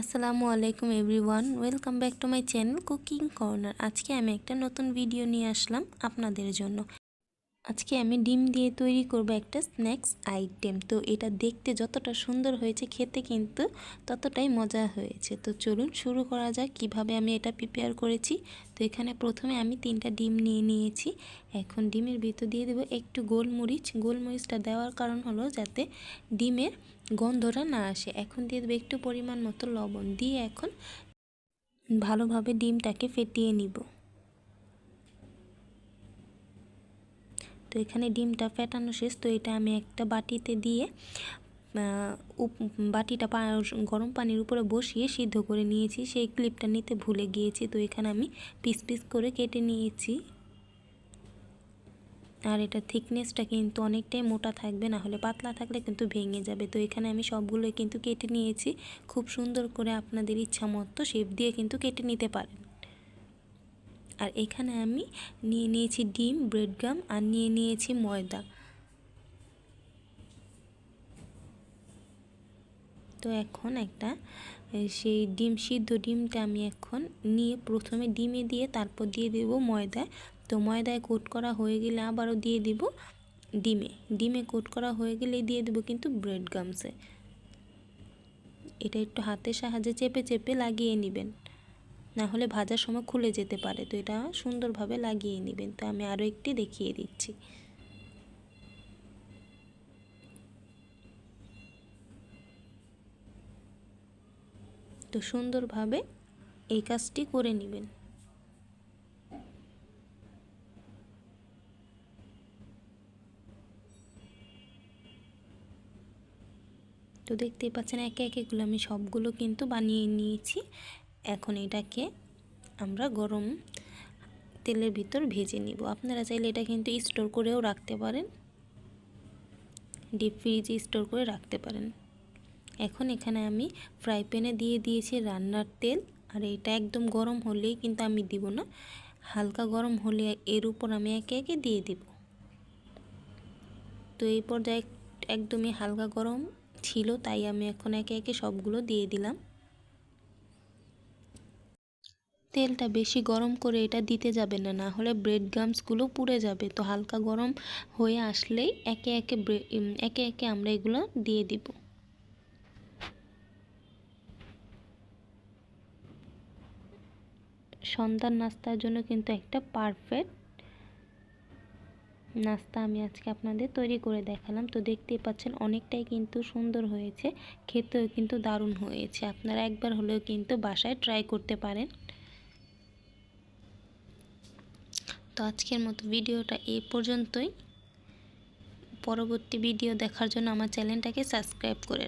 আসসালামু আলাইকুম everyone, welcome back to my channel cooking corner. আজকে আমি একটা নতুন ভিডিও নিয়ে আসলাম আপনাদের জন্য। আজকে আমি ডিম দিয়ে তৈরি করব একটা স্ন্যাক্স আইটেম। তো এটা দেখতে যতটা সুন্দর হয়েছে, খেতে কিন্তু ততটাই মজা হয়েছে। তো চলুন শুরু করা যাক কীভাবে আমি এটা প্রিপেয়ার করেছি। তো এখানে প্রথমে আমি তিনটা ডিম নিয়ে নিয়েছি। এখন ডিমের ভিতর দিয়ে দেবো একটু গোলমরিচ। গোলমরিচটা দেওয়ার কারণ হলো যাতে ডিমের গন্ধটা না আসে। এখন দিয়ে দেবো একটু পরিমাণ মতো লবণ। দিয়ে এখন ভালোভাবে ডিমটাকে ফেটিয়ে নিব। তো এখানে ডিমটা ফেটানো শেষ, তো এটা আমি একটা বাটিতে দিয়ে বাটিটা গরম পানির উপরে বসিয়ে সিদ্ধ করে নিয়েছি। সেই ক্লিপটা নিতে ভুলে গিয়েছি, তো এখানে আমি পিস পিস করে কেটে নিয়েছি। আর এটা থিকনেসটা কিন্তু অনেকটাই মোটা থাকবে, না হলে পাতলা থাকলে কিন্তু ভেঙে যাবে। তো এখানে আমি সবগুলোই কিন্তু কেটে নিয়েছি। খুব সুন্দর করে আপনাদের ইচ্ছা মতো শেপ দিয়ে কিন্তু কেটে নিতে পারেন। আর এখানে আমি নিয়ে নিয়েছি ডিম ব্রেড গাম আর নিয়ে নিয়েছি ময়দা। তো এখন একটা সেই ডিম, সিদ্ধ ডিমটা আমি এখন নিয়ে প্রথমে ডিমে দিয়ে তারপর দিয়ে দেব ময়দায় তো ময়দায় কোট করা হয়ে গেলে আবারও দিয়ে দিব ডিমে। ডিমে কোট করা হয়ে গেলে দিয়ে দেবো কিন্তু ব্রেড গামসে এটা একটু হাতের সাহায্যে চেপে চেপে লাগিয়ে নেবেন। না হলে ভাজার সময় খুলে যেতে পারে। তো এটা সুন্দরভাবে লাগিয়ে নেবেন। তো আমি আরও একটি দেখিয়ে দিচ্ছি। তো সুন্দরভাবে এই কাজটি করে নেবেন। তো দেখতেই পাচ্ছেন একে একেগুলো আমি সবগুলো কিন্তু বানিয়ে নিয়েছি। এখন এটাকে আমরা গরম তেলের ভিতর ভেজে নিব। আপনারা চাইলে এটা কিন্তু স্টোর করেও রাখতে পারেন। ডিপ ফ্রিজে স্টোর করে রাখতে পারেন। এখন এখানে আমি ফ্রাই প্যানে দিয়ে দিয়েছি রান্নার তেল। আর এটা একদম গরম হলেই কিন্তু আমি দিব না। হালকা গরম হলে এর উপর আমি একে একে দিয়ে দিব। তো এই পর্যায়ে একদমই হালকা গরম ছিল, তাই আমি এখন একে একে সবগুলো দিয়ে দিলাম। তেলটা বেশি গরম করে এটা দিতে যাবে না না হলে ব্রেড গামসগুলো পুড়ে যাবে। তো হালকা গরম হয়ে আসলেই একে একে একে একে আমরা এগুলো দিয়ে দিব। সন্ধ্যার নাস্তার জন্য কিন্তু একটা পারফেক্ট নাস্তা আমি আজকে আপনাদের তৈরি করে দেখালাম। তো দেখতেই পাচ্ছেন অনেকটাই কিন্তু সুন্দর হয়েছে, খেতেও কিন্তু দারুণ হয়েছে। আপনারা একবার হলেও কিন্তু বাসায় ট্রাই করতে পারেন। তো আজকের মতো ভিডিওটা এই পর্যন্তই। পরবর্তী ভিডিও দেখার জন্য আমার চ্যানেলটাকে সাবস্ক্রাইব করে